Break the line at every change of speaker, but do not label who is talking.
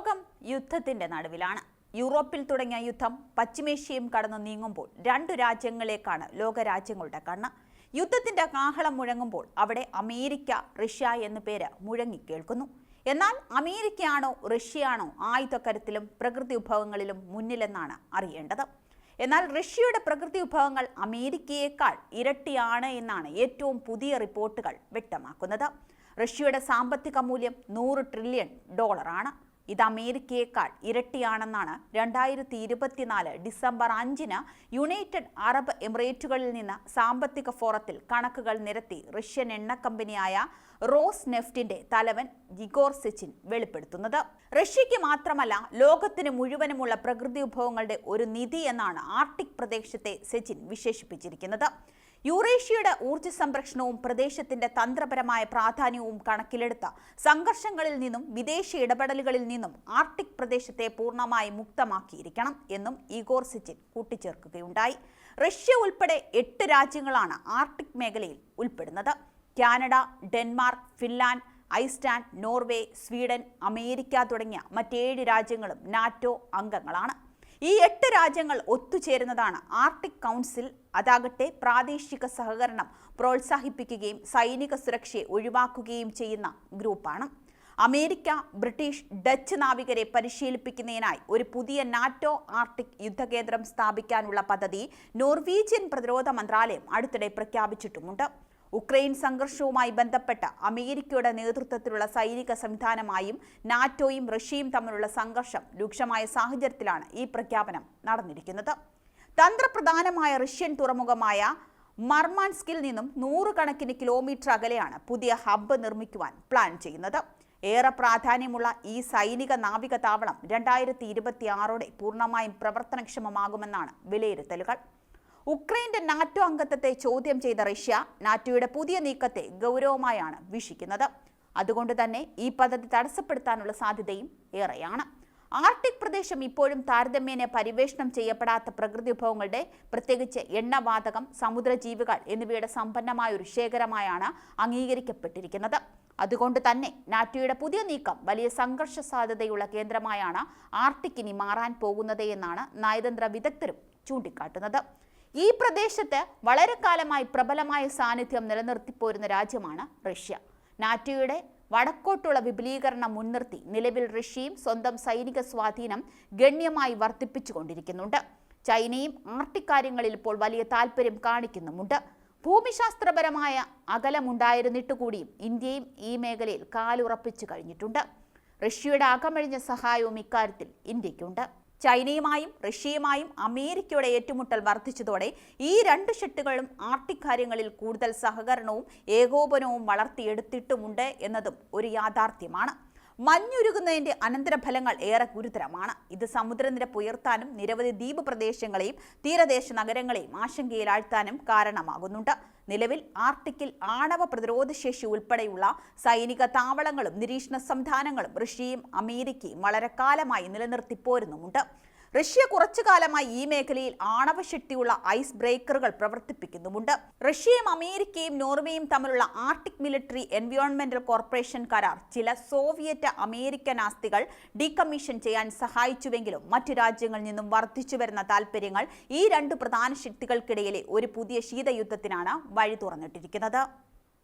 ലോകം യുദ്ധത്തിന്റെ നടുവിലാണ്. യൂറോപ്പിൽ തുടങ്ങിയ യുദ്ധം പശ്ചിമേഷ്യയും കടന്നു നീങ്ങുമ്പോൾ രണ്ടു രാജ്യങ്ങളേക്കാണ് ലോകരാജ്യങ്ങളുടെ കണ്ണ്. യുദ്ധത്തിന്റെ കാഹളം മുഴങ്ങുമ്പോൾ അവിടെ അമേരിക്ക റഷ്യ എന്ന പേര് മുഴങ്ങി കേൾക്കുന്നു. എന്നാൽ അമേരിക്കയാണോ റഷ്യയാണോ ആയുധക്കരത്തിലും പ്രകൃതി വിഭവങ്ങളിലും മുന്നിലെന്നാണ് അറിയേണ്ടത്. എന്നാൽ റഷ്യയുടെ പ്രകൃതി വിഭവങ്ങൾ അമേരിക്കയേക്കാൾ ഇരട്ടിയാണ് എന്നാണ് ഏറ്റവും പുതിയ റിപ്പോർട്ടുകൾ വ്യക്തമാക്കുന്നത്. റഷ്യയുടെ സാമ്പത്തിക മൂല്യം നൂറ് ട്രില്യൺ ഡോളറാണ്. ഇത് അമേരിക്കയേക്കാൾ ഇരട്ടിയാണെന്നാണ് രണ്ടായിരത്തി ഇരുപത്തിനാല് ഡിസംബർ അഞ്ചിന് യുണൈറ്റഡ് അറബ് എമിറേറ്റുകളിൽ നിന്ന് സാമ്പത്തിക ഫോറത്തിൽ കണക്കുകൾ നിരത്തി റഷ്യൻ എണ്ണ കമ്പനിയായ റോസ് നെഫ്റ്റിന്റെ തലവൻ ജിഗോർ സെച്ചിൻ വെളിപ്പെടുത്തുന്നത്. റഷ്യയ്ക്ക് മാത്രമല്ല ലോകത്തിന് മുഴുവനുമുള്ള പ്രകൃതി വിഭവങ്ങളുടെ ഒരു നിധി എന്നാണ് ആർട്ടിക് പ്രദേശത്തെ സെച്ചിൻ വിശേഷിപ്പിച്ചിരിക്കുന്നത്. യൂറേഷ്യയുടെ ഊർജ സംരക്ഷണവും പ്രദേശത്തിന്റെ തന്ത്രപരമായ പ്രാധാന്യവും കണക്കിലെടുത്ത സംഘർഷങ്ങളിൽ നിന്നും വിദേശ ഇടപെടലുകളിൽ നിന്നും ആർട്ടിക് പ്രദേശത്തെ പൂർണമായി മുക്തമാക്കിയിരിക്കണം എന്നും ഇഗോർ സിച്ചിൻ കൂട്ടിച്ചേർക്കുകയുണ്ടായി. റഷ്യ ഉൾപ്പെടെ എട്ട് രാജ്യങ്ങളാണ് ആർട്ടിക് മേഖലയിൽ ഉൾപ്പെടുന്നത്. Canada Denmark Finland Iceland Norway Sweden America തുടങ്ങിയ മറ്റേഴ് രാജ്യങ്ങളും നാറ്റോ അംഗങ്ങളാണ്. ഈ എട്ട് രാജ്യങ്ങൾ ഒത്തുചേരുന്നതാണ്. ആർട്ടിക് കൗൺസിൽ അതാകട്ടെ പ്രാദേശിക സഹകരണം പ്രോത്സാഹിപ്പിക്കുകയും സൈനിക സുരക്ഷയെ ഒഴിവാക്കുകയും ചെയ്യുന്ന ഗ്രൂപ്പാണ്. അമേരിക്ക ബ്രിട്ടീഷ് ഡച്ച് നാവികരെ പരിശീലിപ്പിക്കുന്നതിനായി ഒരു പുതിയ നാറ്റോ ആർട്ടിക് യുദ്ധകേന്ദ്രം സ്ഥാപിക്കാനുള്ള പദ്ധതി നോർവീജിയൻ പ്രതിരോധ മന്ത്രാലയം അടുത്തിടെ പ്രഖ്യാപിച്ചിട്ടുമുണ്ട്. ഉക്രൈൻ സംഘർഷവുമായി ബന്ധപ്പെട്ട അമേരിക്കയുടെ നേതൃത്വത്തിലുള്ള സൈനിക സംവിധാനമായും നാറ്റോയും റഷ്യയും തമ്മിലുള്ള സംഘർഷം രൂക്ഷമായ സാഹചര്യത്തിലാണ് ഈ പ്രഖ്യാപനം നടന്നിരിക്കുന്നത്. തന്ത്രപ്രധാനമായ റഷ്യൻ തുറമുഖമായ മർമാൻസ്കിൽ നിന്നും നൂറുകണക്കിന് കിലോമീറ്റർ അകലെയാണ് പുതിയ ഹബ്ബ് നിർമ്മിക്കുവാൻ പ്ലാൻ ചെയ്യുന്നത്. ഏറെ പ്രാധാന്യമുള്ള ഈ സൈനിക നാവിക താവളം രണ്ടായിരത്തി ഇരുപത്തി ആറോടെ പൂർണമായും പ്രവർത്തനക്ഷമമാകുമെന്നാണ് വിലയിരുത്തലുകൾ. ഉക്രൈന്റെ നാറ്റോ അംഗത്വത്തെ ചോദ്യം ചെയ്ത റഷ്യ നാറ്റോയുടെ പുതിയ നീക്കത്തെ ഗൗരവമായാണ് വീക്ഷിക്കുന്നത്. അതുകൊണ്ട് തന്നെ ഈ പദ്ധതി തടസ്സപ്പെടുത്താനുള്ള സാധ്യതയും ഏറെയാണ്. ആർട്ടിക് പ്രദേശം ഇപ്പോഴും താരതമ്യേന പരിവേഷണം ചെയ്യപ്പെടാത്ത പ്രകൃതി വിഭവങ്ങളുടെ പ്രത്യേകിച്ച് എണ്ണവാതകം സമുദ്രജീവികൾ എന്നിവയുടെ സമ്പന്നമായ ഒരു ശേഖരമായാണ് അംഗീകരിക്കപ്പെട്ടിരിക്കുന്നത്. അതുകൊണ്ട് തന്നെ നാറ്റോയുടെ പുതിയ നീക്കം വലിയ സംഘർഷ സാധ്യതയുള്ള കേന്ദ്രമായാണ് ആർട്ടിക് ഇനി മാറാൻ പോകുന്നത് എന്നാണ് നയതന്ത്ര വിദഗ്ധരും ചൂണ്ടിക്കാട്ടുന്നത്. ഈ പ്രദേശത്ത് വളരെ കാലമായി പ്രബലമായ സാന്നിധ്യം നിലനിർത്തിപ്പോരുന്ന രാജ്യമാണ് റഷ്യ. നാറ്റോയുടെ വടക്കോട്ടുള്ള വിപുലീകരണം മുൻനിർത്തി നിലവിൽ റഷ്യയും സ്വന്തം സൈനിക സ്വാധീനം ഗണ്യമായി വർദ്ധിപ്പിച്ചുകൊണ്ടിരിക്കുന്നുണ്ട്. ചൈനയും ആർട്ടിക് കാര്യങ്ങളിൽ ഇപ്പോൾ വലിയ താല്പര്യം കാണിക്കുന്നുമുണ്ട്. ഭൂമിശാസ്ത്രപരമായ അകലമുണ്ടായിരുന്നിട്ട് കൂടിയും ഇന്ത്യയും ഈ മേഖലയിൽ കാലുറപ്പിച്ചു കഴിഞ്ഞിട്ടുണ്ട്. റഷ്യയുടെ അകമഴിഞ്ഞ സഹായവും ഇക്കാര്യത്തിൽ ഇന്ത്യക്കുണ്ട് ചൈനയുമായും റഷ്യയുമായും അമേരിക്കയുടെ ഏറ്റുമുട്ടൽ വർദ്ധിച്ചതോടെ ഈ രണ്ട് ഷെട്ടുകളും ആർട്ടിക് കാര്യങ്ങളിൽ കൂടുതൽ സഹകരണവും ഏകോപനവും വളർത്തിയെടുത്തിട്ടുമുണ്ട് എന്നതും ഒരു യാഥാർത്ഥ്യമാണ്. മഞ്ഞുരുകുന്നതിന്റെ അനന്തരഫലങ്ങൾ ഏറെ ഗുരുതരമാണ്. ഇത് സമുദ്രനിരപ്പ് ഉയർത്താനും നിരവധി ദ്വീപ് പ്രദേശങ്ങളെയും തീരദേശ നഗരങ്ങളെയും ആശങ്കയിലാഴ്ത്താനും കാരണമാകുന്നുണ്ട്. നിലവിൽ ആർട്ടിക്കിൽ ആണവ പ്രതിരോധ ശേഷി ഉൾപ്പെടെയുള്ള സൈനിക താവളങ്ങളും നിരീക്ഷണ സംവിധാനങ്ങളും റഷ്യയും അമേരിക്കയും വളരെ കാലമായി നിലനിർത്തിപ്പോരുന്നുമുണ്ട്. റഷ്യ കുറച്ചു കാലമായി ഈ മേഖലയിൽ ആണവശക്തിയുള്ള ഐസ് ബ്രേക്കറുകൾ പ്രവർത്തിപ്പിക്കുന്നുമുണ്ട്. റഷ്യയും അമേരിക്കയും നോർവേയും തമ്മിലുള്ള ആർട്ടിക് മിലിറ്ററി എൻവയോൺമെന്റൽ കോർപ്പറേഷൻ കരാർ ചില സോവിയറ്റ് അമേരിക്കൻ ആസ്തികൾ ഡീകമ്മീഷൻ ചെയ്യാൻ സഹായിച്ചുവെങ്കിലും മറ്റു രാജ്യങ്ങളിൽ നിന്നും വർദ്ധിച്ചു വരുന്ന താൽപ്പര്യങ്ങൾ ഈ രണ്ട് പ്രധാന ശക്തികൾക്കിടയിലെ ഒരു പുതിയ ശീതയുദ്ധത്തിനാണ് വഴി തുറന്നിട്ടിരിക്കുന്നത്